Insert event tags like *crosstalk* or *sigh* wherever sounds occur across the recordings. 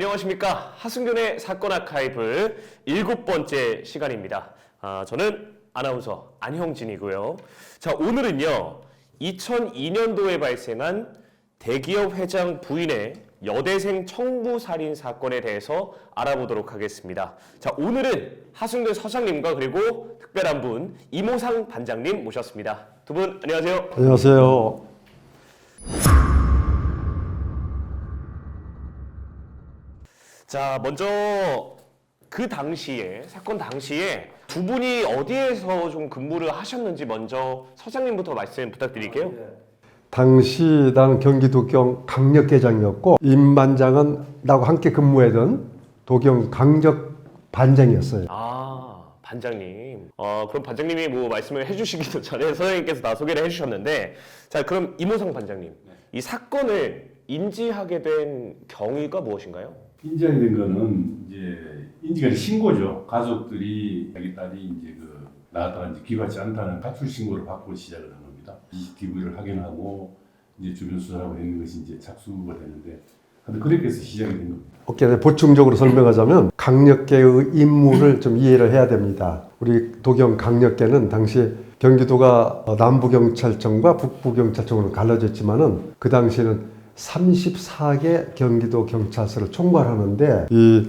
안녕하십니까 하승균의 사건 아카이브 일곱 번째 시간입니다. 아, 저는 아나운서 안형진이고요. 자 오늘은요 2002년도에 발생한 대기업 회장 부인의 여대생 청부 살인 사건에 대해서 알아보도록 하겠습니다. 자 오늘은 하승균 서장님과 그리고 특별한 분 이모상 반장님 모셨습니다. 두 분 안녕하세요. 안녕하세요. 자, 먼저 그 당시에 사건 당시에 두 분이 어디에서 좀 근무를 하셨는지 먼저 서장님부터 말씀 부탁드릴게요. 당시 나는 경기도경 강력계장이었고 임 반장은 나하고 함께 근무했던 도경 강적 반장이었어요. 아, 반장님. 어, 그럼 반장님이 뭐 말씀을 해주시기도 전에 *laughs* 서장님께서 다 소개를 해주셨는데, 자, 그럼 이모상 반장님, 이 사건을 인지하게 된 경위가 무엇인가요? 인지하게 된 거는 이제 인지가 신고죠. 가족들이 자기 딸이 이제 그 나왔다가 이제 귀받지 않다는 가출 신고를 받고 시작을 한 겁니다. CCTV를 확인하고 이제 주변 수사하고 있는 것이 이제 착수가 되는데, 근데 그렇게 해서 시작이 된 겁니다. 오케이, 보충적으로 설명하자면 강력계의 임무를 좀 이해를 해야 됩니다. 우리 도경 강력계는 당시 경기도가 남부경찰청과 북부경찰청으로 갈라졌지만은 그 당시에는 34개 경기도 경찰서를 총괄하는데 이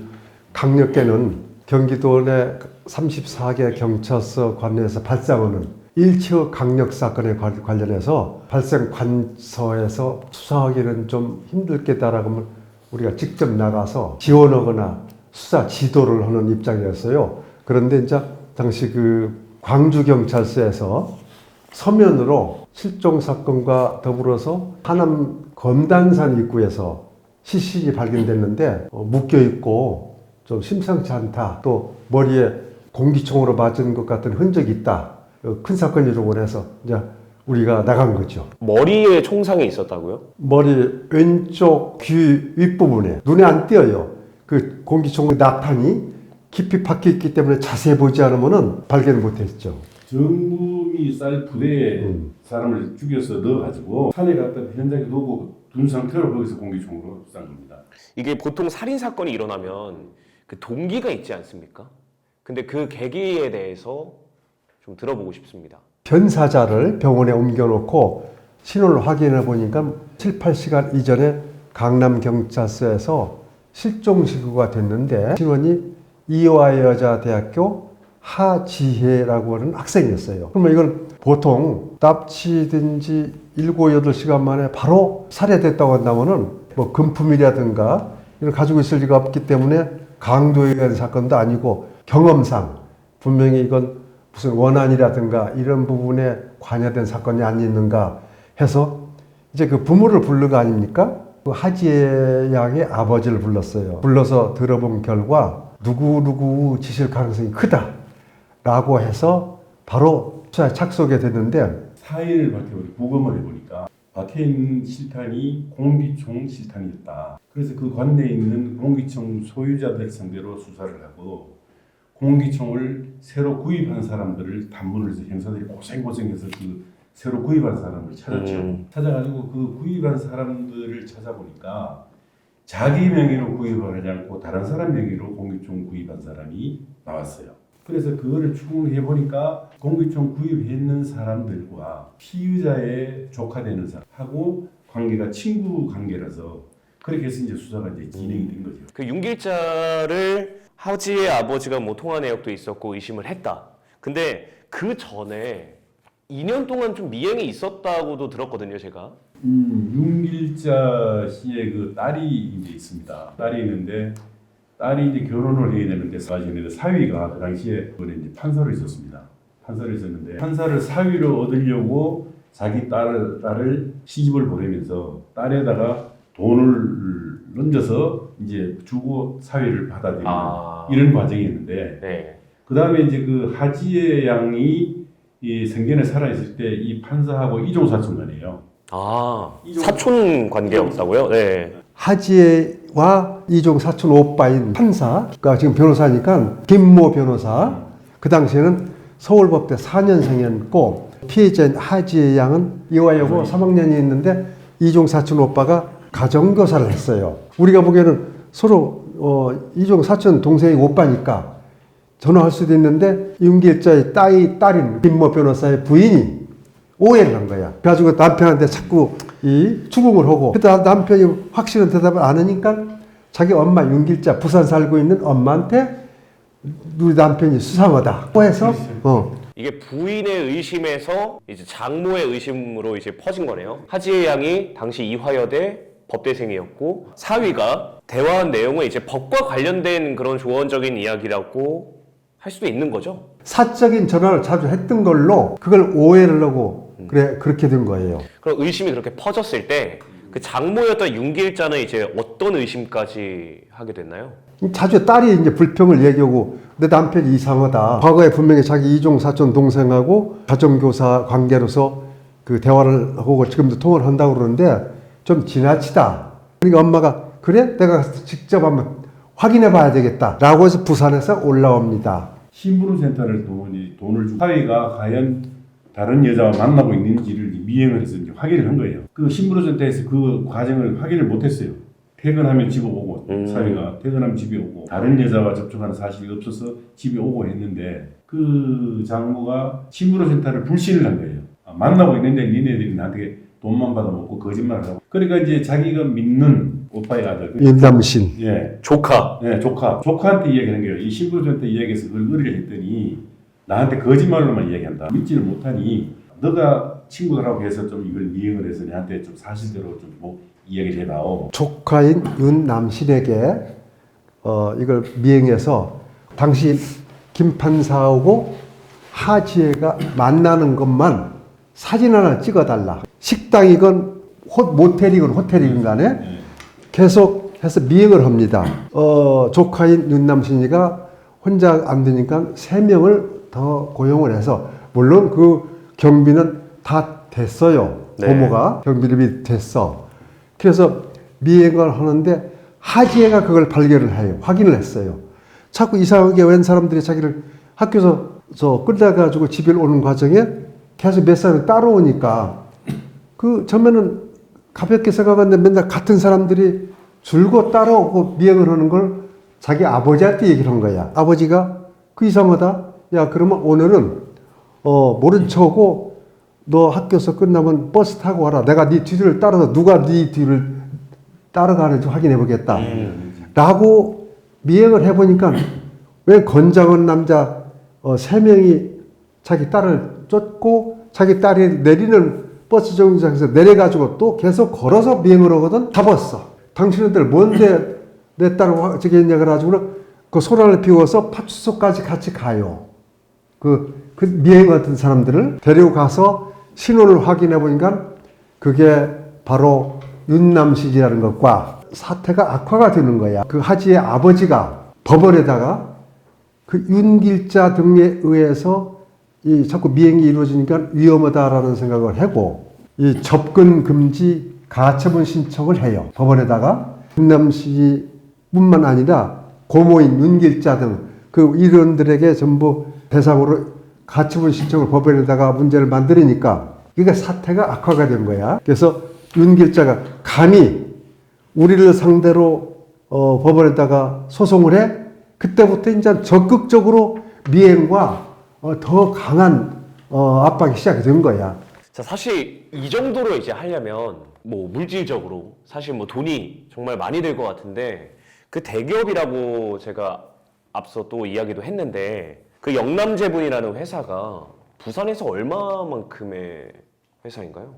강력계는 경기도 내 34개 경찰서 관내에서 발생하는 일체의 강력 사건에 관- 관련해서 발생 관서에서 수사하기는 좀 힘들 게다라고 우리가 직접 나가서 지원하거나 수사 지도를 하는 입장이었어요. 그런데 이제 당시 그 광주 경찰서에서 서면으로 실종 사건과 더불어서 하남 검단산 입구에서 시신이 발견됐는데 어, 묶여 있고 좀 심상치 않다. 또 머리에 공기총으로 맞은 것 같은 흔적이 있다. 어, 큰 사건이라고 해서 이제 우리가 나간 거죠. 머리에 총상이 있었다고요? 머리 왼쪽 귀 윗부분에 눈에 안 띄어요. 그 공기총 나탄이 깊이 박혀 있기 때문에 자세히 보지 않으면은 발견 못했죠. 정부미 쌀 부대에 음. 사람을 죽여서 넣어가지고 산에 갔다 현장에 놓고 둔 상태로 거기서 공기총으로 쏜 겁니다. 이게 보통 살인 사건이 일어나면 그 동기가 있지 않습니까? 근데 그 계기에 대해서 좀 들어보고 싶습니다. 변사자를 병원에 옮겨놓고 신원을 확인해 보니까 7, 8시간 이전에 강남 경찰서에서 실종 신고가 됐는데 신원이 이화 여자대학교 하지혜라고 하는 학생이었어요. 그러면 이걸 보통 납치든지 7, 8시간 만에 바로 살해됐다고 한다면은 뭐 금품이라든가 이런 가지고 있을 리가 없기 때문에 강도에 의한 사건도 아니고 경험상 분명히 이건 무슨 원한이라든가 이런 부분에 관여된 사건이 아니는가 해서 이제 그 부모를 부른 거 아닙니까? 그 하지혜 양의 아버지를 불렀어요. 불러서 들어본 결과 누구누구 지실 가능성이 크다 라고 해서 바로 수사에 착수하게 됐는데 사인을 밝혀버리 부검을 해보니까 박해인 실탄이 공기총 실탄이었다. 그래서 그 관내에 있는 공기총 소유자들 상대로 수사를 하고 공기총을 새로 구입한 사람들을 단문을 해서 형사들이 고생고생해서 그 새로 구입한 사람을 찾았죠. 음. 찾아가지고 그 구입한 사람들을 찾아보니까 자기 명의로 구입을 하지 않고 다른 사람 명의로 공기총 구입한 사람이 나왔어요. 그래서 그거를 추궁해 보니까 공기총 구입했는 사람들과 피의자의 조카되는 사람하고 관계가 친구 관계라서 그렇게 해서 이제 수사가 이제 진행이 된 거죠. 그 윤길자를 하지의 아버지가 뭐 통화 내역도 있었고 의심을 했다. 근데 그 전에 2년 동안 좀 미행이 있었다고도 들었거든요, 제가. 음, 윤길자 씨의 그 딸이 이제 있습니다. 딸이 있는데 딸이 이제 결혼을 해야 되는데 사실은 사위가 그 당시에 그번에 이제 판사로 있었습니다. 판사로 있었는데 판사를 사위로 얻으려고 자기 딸을 딸을 시집을 보내면서 딸에다가 돈을 얹어서 이제 주고 사위를 받아들이는 아. 이런 과정이었는데 네. 그 다음에 이제 그 하지의 양이 이 생전에 살아 있을 때 이 판사하고 이종 사촌 간이에요. 아, 이종- 사촌 관계였다고요? 네. 하지혜와 이종 사촌 오빠인 판사가 지금 변호사니까 김모 변호사 그 당시에는 서울법대 4년생이었고 피해자인 하지혜 양은 이화여고 3학년이 있는데 이종 사촌 오빠가 가정교사를 했어요. 우리가 보기에는 서로 어, 이종 사촌 동생이 오빠니까 전화할 수도 있는데 윤길자의 딸이 딸인 김모 변호사의 부인이 오해를 한 거야. 그래가지고 남편한테 자꾸 이 추궁을 하고 그때 남편이 확실한 대답을 안 하니까 자기 엄마 윤길자 부산 살고 있는 엄마한테 우리 남편이 수상하다. 해서 어 이게 부인의 의심에서 이제 장모의 의심으로 이제 퍼진 거네요. 하지혜 양이 당시 이화여대 법대생이었고 사위가 대화한 내용은 이제 법과 관련된 그런 조언적인 이야기라고 할 수도 있는 거죠. 사적인 전화를 자주 했던 걸로 그걸 오해를 하고 그래 그렇게 된 거예요. 그럼 의심이 그렇게 퍼졌을 때 그 장모였던 윤길자는 이제 어떤 의심까지 하게 됐나요? 자주 딸이 이제 불평을 얘기하고 내 남편이 이상하다. 과거에 분명히 자기 이종 사촌 동생하고 가정교사 관계로서 그 대화를 하고 지금도 통화를 한다고 그러는데 좀 지나치다. 그러니까 엄마가 그래? 내가 직접 한번 확인해 봐야 되겠다. 라고 해서 부산에서 올라옵니다. 신부름 센터를 돈이 돈을 주고 사위가 과연 다른 여자와 만나고 있는지를 미행을 해서 이제 확인을 한 거예요. 그 신부름 센터에서 그 과정을 확인을 못했어요. 퇴근하면 집에 오고 음. 사위가 퇴근하면 집에 오고 다른 여자와 접촉하는 사실이 없어서 집에 오고 했는데 그 장모가 신부름 센터를 불신을 한 거예요. 아, 만나고 있는데 니네들이 나한테 돈만 받아먹고 거짓말을 하고 그러니까 이제 자기가 믿는 오빠의 아들 그- 윤남신. 예 조카. 네, 조카. 조카한테 이야기하는 거예요. 이 신부한테 이야기해서 그걸 의뢰를 했더니 나한테 거짓말로만 이야기한다. 믿지를 못하니 너가 친구들하고 해서 좀 이걸 미행을 해서 내한테 좀 사실대로 좀 뭐 이야기를 해다오. 조카인 윤남신에게 어, 이걸 미행해서 당시 김판사하고 하지혜가 만나는 것만 사진 하나 찍어달라. 식당이건 호, 모텔이건 호텔이건 간에 네. 계속 해서 미행을 합니다. 어, 조카인 윤남신이가 혼자 안 되니까 세 명을 더 고용을 해서 물론 그 경비는 다 됐어요. 네. 고모가 경비를 됐어. 그래서 미행을 하는데 하지혜가 그걸 발견을 해요. 확인을 했어요. 자꾸 이상하게 웬 사람들이 자기를 학교에서 저 끌다가지고 집에 오는 과정에 계속 몇 사람이 따라오니까 그 처음에는 가볍게 생각하는데 맨날 같은 사람들이 줄고 따라오고 미행을 하는 걸 자기 아버지한테 얘기를 한 거야. 아버지가 그 이상하다. 야 그러면 오늘은 어 모른 척하고 너 학교에서 끝나면 버스 타고 와라. 내가 네 뒤를 따라서 누가 네 뒤를 따라가는지 확인해 보겠다. 라고 미행을 해보니까 왜 건장한 남자 어, 세 명이 자기 딸을 쫓고 자기 딸이 내리는 버스 정류장에서 내려가지고 또 계속 걸어서 미행을 하거든 잡았어. 당신들 뭔데 내 딸을 화- 저기 했냐 그래가지고 그 소란을 피워서 파출소까지 같이 가요. 그, 그 미행 같은 사람들을 데리고 가서 신원을 확인해 보니까 그게 바로 윤남식이라는 것과 사태가 악화가 되는 거야. 그 하지의 아버지가 법원에다가 그 윤길자 등에 의해서 이 자꾸 미행이 이루어지니까 위험하다라는 생각을 하고 이 접근 금지 가처분 신청을 해요. 법원에다가 윤남식뿐만 아니라 고모인 윤길자 등 그 이론들에게 전부 대상으로 가처분 신청을 법원에다가 문제를 만들으니까 이게 사태가 악화가 된 거야. 그래서 윤길자가 감히 우리를 상대로 어, 법원에다가 소송을 해 그때부터 이제 적극적으로 미행과 어, 더 강한 어, 압박이 시작이 된 거야. 자, 사실 이 정도로 이제 하려면 뭐 물질적으로 사실 뭐 돈이 정말 많이 들 것 같은데 그 대기업이라고 제가 앞서 또 이야기도 했는데 그 영남제분이라는 회사가 부산에서 얼마만큼의 회사인가요?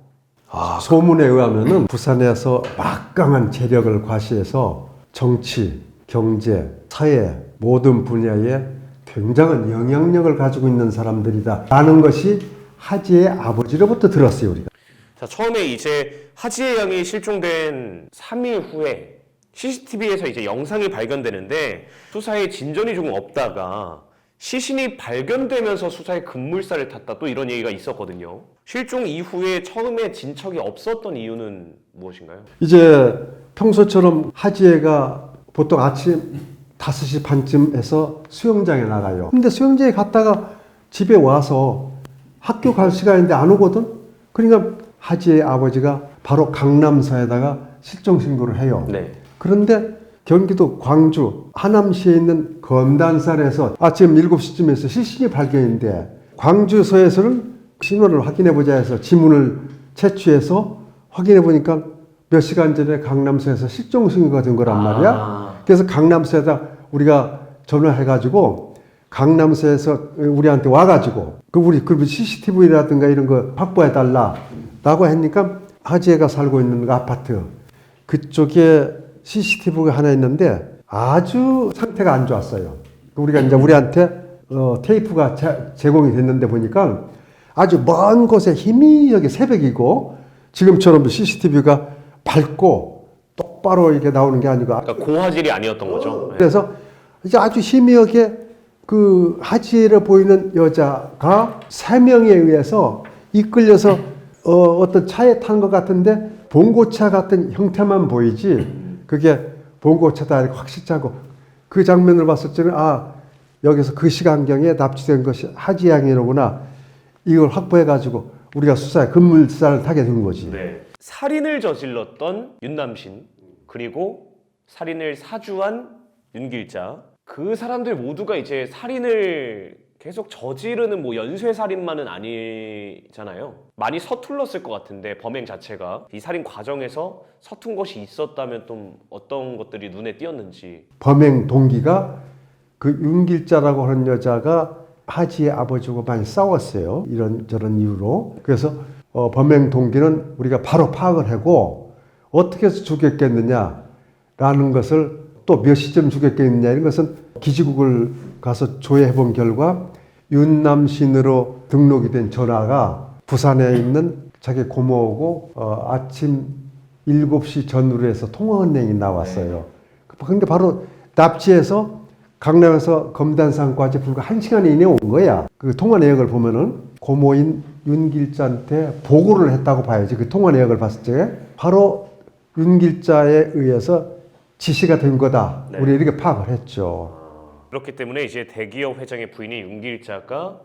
아, 소문에 의하면은 부산에서 막강한 재력을 과시해서 정치, 경제, 사회 모든 분야에 굉장한 영향력을 가지고 있는 사람들이다. 라는 것이 하지의 아버지로부터 들었어요, 우리가. 자, 처음에 이제 하지혜 양이 실종된 3일 후에 CCTV에서 이제 영상이 발견되는데 수사에 진전이 조금 없다가 시신이 발견되면서 수사에 급물살을 탔다 또 이런 얘기가 있었거든요. 실종 이후에 처음에 진척이 없었던 이유는 무엇인가요? 이제 평소처럼 하지혜가 보통 아침 5시 반쯤에서 수영장에 나가요. 근데 수영장에 갔다가 집에 와서 학교 갈 시간인데 안 오거든? 그러니까 하지의 아버지가 바로 강남사에다가 실종 신고를 해요. 네. 그런데 경기도 광주 하남시에 있는 검단산에서 아침 7시쯤에서 시신이 발견인데 광주서에서는 신원을 확인해 보자 해서 지문을 채취해서 확인해 보니까 몇 시간 전에 강남서에서 실종 신고가 된 거란 말이야. 아. 그래서 강남서에다 우리가 전화해 가지고 강남서에서 우리한테 와 가지고 그 우리 그 CCTV라든가 이런 거 확보해 달라라고 하니까 하지혜가 살고 있는 그 아파트 그쪽에 CCTV가 하나 있는데 아주 상태가 안 좋았어요. 우리가 이제 우리한테 어, 테이프가 제, 제공이 됐는데 보니까 아주 먼 곳에 희미하게 새벽이고 지금처럼 CCTV가 밝고 똑바로 이렇게 나오는 게 아니고 그러니까 고화질이 아니었던 거죠. 네. 그래서 이제 아주 희미하게 그 하지를 보이는 여자가 세 명에 의해서 이끌려서 어, 어떤 차에 탄 것 같은데 봉고차 같은 형태만 보이지 그게 봉고차다 이렇게 확실하고 그 장면을 봤을 때는 아 여기서 그 시간경에 납치된 것이 하지 양이로구나 이걸 확보해 가지고 우리가 수사에 급물살을 타게 된 거지. 네. 살인을 저질렀던 윤남신 그리고 살인을 사주한 윤길자 그 사람들 모두가 이제 살인을 계속 저지르는 뭐 연쇄 살인만은 아니잖아요. 많이 서툴렀을 것 같은데 범행 자체가 이 살인 과정에서 서툰 것이 있었다면 좀 어떤 것들이 눈에 띄었는지. 범행 동기가 그 윤길자라고 하는 여자가 하지의 아버지하고 많이 싸웠어요. 이런 저런 이유로. 그래서 어, 범행 동기는 우리가 바로 파악을 하고 어떻게 해서 죽였겠느냐라는 것을 또 몇 시쯤 죽였겠느냐 이런 것은 기지국을 가서 조회해 본 결과 윤남신으로 등록이 된 전화가 부산에 있는 자기 고모하고 어, 아침 7시 전후로 해서 통화은행이 나왔어요. 근데 바로 납치해서 강남에서 검단산까지 불과 한 시간 이내에 온 거야. 그 통화 내역을 보면은 고모인 윤길자한테 보고를 했다고 봐야지. 그 통화 내역을 봤을 때 바로 윤길자에 의해서 지시가 된 거다. 네. 우리 이렇게 파악을 했죠. 그렇기 때문에 이제 대기업 회장의 부인인 윤길자가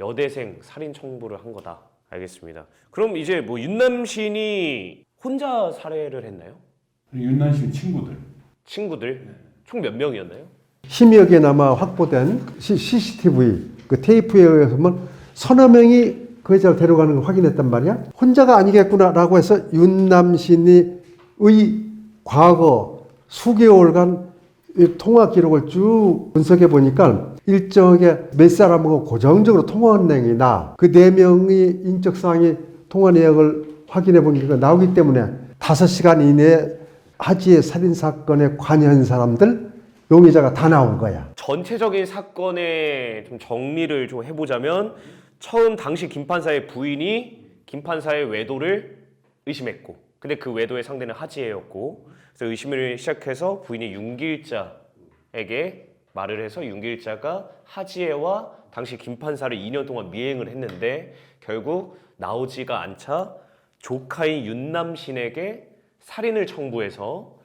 여대생 살인 청부를 한 거다. 알겠습니다. 그럼 이제 뭐 윤남신이 혼자 살해를 했나요? 윤난신 친구들 친구들 총 몇 명이었나요? 희미하게나마 확보된 시- CCTV 그 테이프에 의해서만 서너 명이 그 여자를 데려가는 걸 확인했단 말이야. 혼자가 아니겠구나라고 해서 윤남신이 의 과거 수개월간 이 통화 기록을 쭉 분석해 보니까 일정하게 몇 사람하고 고정적으로 통화 내역이나 그 네 명의 인적 사항이 통화 내역을 확인해 보니까 나오기 때문에 다섯 시간 이내에 하지의 살인 사건에 관여한 사람들 용의자가 다 나온 거야. 전체적인 사건의 좀 정리를 좀 해보자면 처음 당시 김 판사의 부인이 김 판사의 외도를 의심했고 근데 그 외도의 상대는 하지혜였고 그래서 의심을 시작해서 부인이 윤길자에게 말을 해서 윤길자가 하지혜와 당시 김 판사를 2년 동안 미행을 했는데 결국 나오지가 않자 조카인 윤남신에게 살인을 청구해서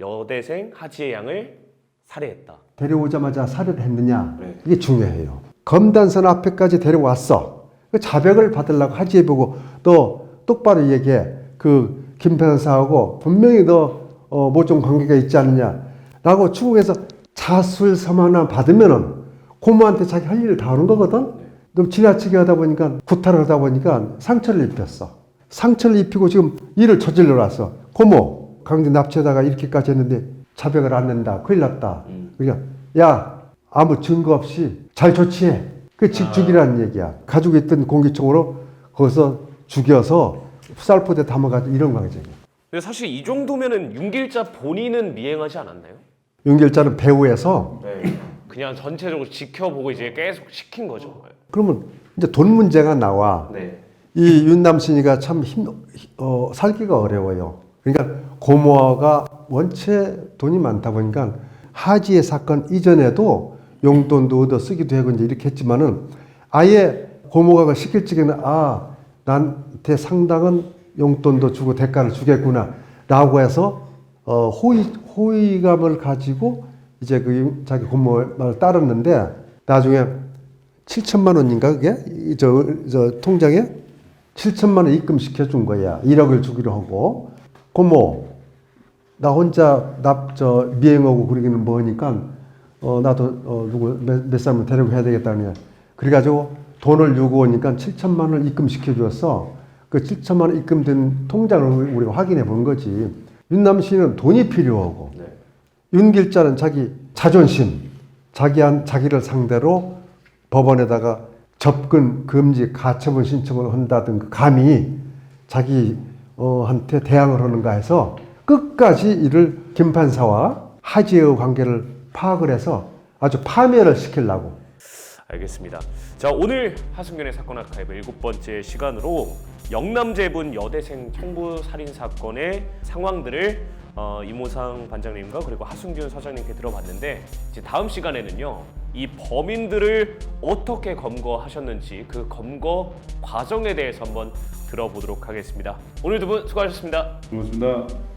여대생 하지혜 양을 살해했다. 데려오자마자 살해를 했느냐 네. 이게 중요해요. 검단선 앞에까지 데려왔어. 그 자백을 받으려고 하지해 보고 또 똑바로 얘기해. 그 김판사하고 분명히 너뭐 좀 관계가 있지 않느냐라고 추궁해서 자술서만만 받으면은 고모한테 자기 할 일을 다 하는 거거든. 너무 지나치게 하다 보니까 구타를 하다 보니까 상처를 입혔어. 상처를 입히고 지금 일을 저질러 놨어. 고모 강제 납치하다가 이렇게까지 했는데 자백을 안 낸다. 큰일 났다. 그러니까 야 아무 증거 없이 잘 조치해. 그즉 죽이라는 얘기야. 가지고 있던 공기총으로 거기서 죽여서 쌀포대 담아가지고 이런 방식이야. 근데 사실 이 정도면은 윤길자 본인은 미행하지 않았나요? 윤결자는 배우에서 네. 그냥 전체적으로 지켜보고 이제 계속 시킨 거죠. 그러면 이제 돈 문제가 나와. 네. 이 윤남신이가 참 힘, 어, 살기가 어려워요. 그러니까 고모가 원체 돈이 많다 보니까 하지의 사건 이전에도 용돈도 얻어 쓰기도 하고 이제 이렇게 했지만은 아예 고모가 시킬 적에는 아, 나한테 상당한 용돈도 주고 대가를 주겠구나 라고 해서 어, 호의, 호의감을 가지고 이제 그 자기 말을 따랐는데 나중에 7천만 원인가 그게? 이 저, 저 통장에 7천만 원 입금시켜 준 거야. 1억을 주기로 하고. 고모 나 혼자 납저 미행하고 그러기는 뭐니까 어 나도 어 누구 몇, 몇 사람을 데리고 해야 되겠다니 그래가지고 돈을 요구하니까 7천만 원을 입금시켜 주었어 그 7천만 원 입금된 통장을 우리가 확인해 본 거지 윤남 씨는 돈이 필요하고 네. 윤길자는 자기 자존심 자기한 자기를 상대로 법원에다가 접근 금지 가처분 신청을 한다든 그 감히 자기 어, 한테 대항을 하는가 해서 끝까지 이를 김 판사와 하지의 관계를 파악을 해서 아주 파멸을 시키려고 알겠습니다. 자 오늘 하승균의 사건 아카이브 일곱 번째 시간으로 영남제분 여대생 청부 살인 사건의 상황들을 어, 이모상 반장님과 그리고 하승균 사장님께 들어봤는데 이제 다음 시간에는요 이 범인들을 어떻게 검거하셨는지 그 검거 과정에 대해서 한번 들어보도록 하겠습니다. 오늘 두 분 수고하셨습니다. 고맙습니다.